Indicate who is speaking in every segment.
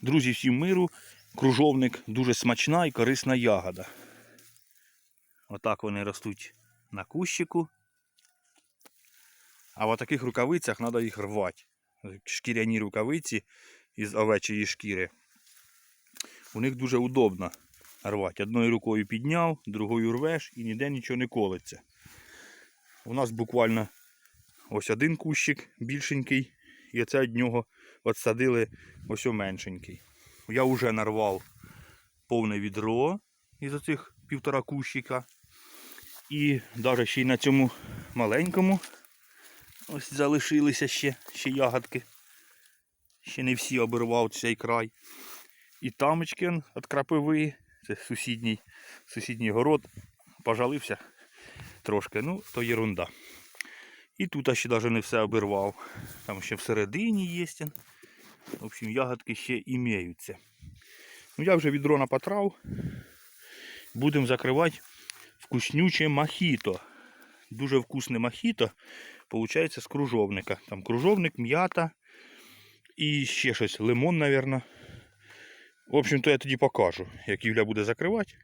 Speaker 1: Друзі, всім миру. Кружовник дуже смачна і корисна ягода. Отак вони ростуть на кущику. А в таких рукавицях треба їх рвати. Шкіряні рукавиці із овечої шкіри. У них дуже удобно рвати. Одною рукою підняв, другою рвеш і ніде нічого не колиться. У нас буквально ось один кущик більшенький, і оце від нього отсадили ось меншенький. Я вже нарвав повне відро із оцих півтора кущика. І навіть ще й на цьому маленькому ось залишилися ще, ще ягодки. Ще не всі обірвав цей край. І тамочки від крапиви, це сусідній, сусідній город, пожалився трошки, ну, то єрунда. І тут ще навіть не все обірвав. Там ще всередині є. В общем, ягодки ще імеються. Ну, я вже відро напотрав. Будемо закривати вкуснюче мохіто. Дуже вкусне мохіто. Получається з кружовника. Там кружовник, м'ята і ще щось, лимон, мабуть. В общем-то, я тоді покажу, як Юля буде закривати.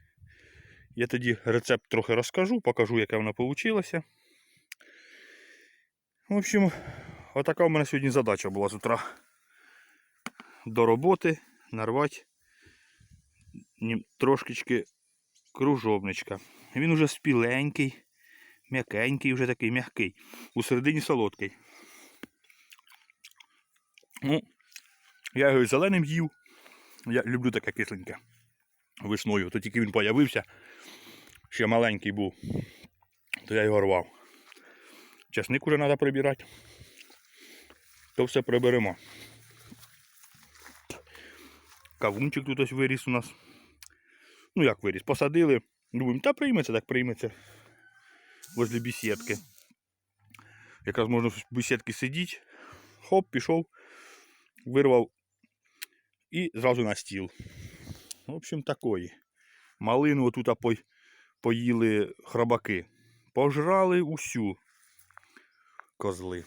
Speaker 1: Я тоді рецепт трохи розкажу, покажу, яка вона вийшла. В общем, отака у мене сьогодні задача була з утра. До роботи нарвати трошечки кружовничка. Він уже спіленький, м'якенький, вже такий м'який. У середині солодкий. Ну, я його і зеленим їв. Я люблю таке кисленьке. Весною. То тільки він появився. Ще маленький був. То я його рвав. Часник уже треба прибирати. То все приберемо. Кавунчик тут ось виріс у нас. Ну як виріс? Посадили. Думаємо, та прийметься, так прийметься. Возле бесідки. Якраз можна в бесідці сидіти. Хоп, пішов, вирвав і зразу на стіл. В общем, такої. Малину отут поїли храбаки. Пожрали усю козли.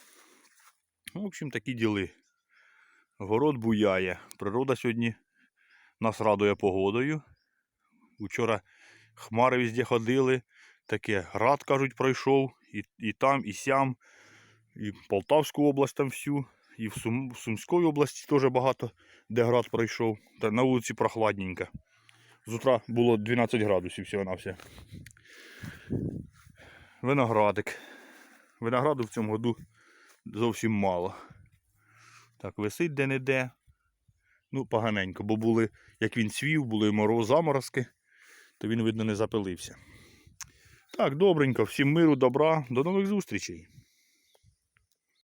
Speaker 1: В общем, такі діли. Город буяє. Природа сьогодні нас радує погодою. Учора хмари везде ходили. Таке град, кажуть, пройшов. І, і там, і сям. І Полтавську область там всю. І в, Сум, Сумській області теж багато, де град пройшов. Та на вулиці прохладненько. З утра було 12 градусів всього на все. Виноградик. Винограду в цьому году зовсім мало. Так, висить де-не-де. Ну, поганенько, бо були, як він цвів, були мороз заморозки, то він, видно, не запилився. Так, добренько, всім миру, добра, до нових зустрічей.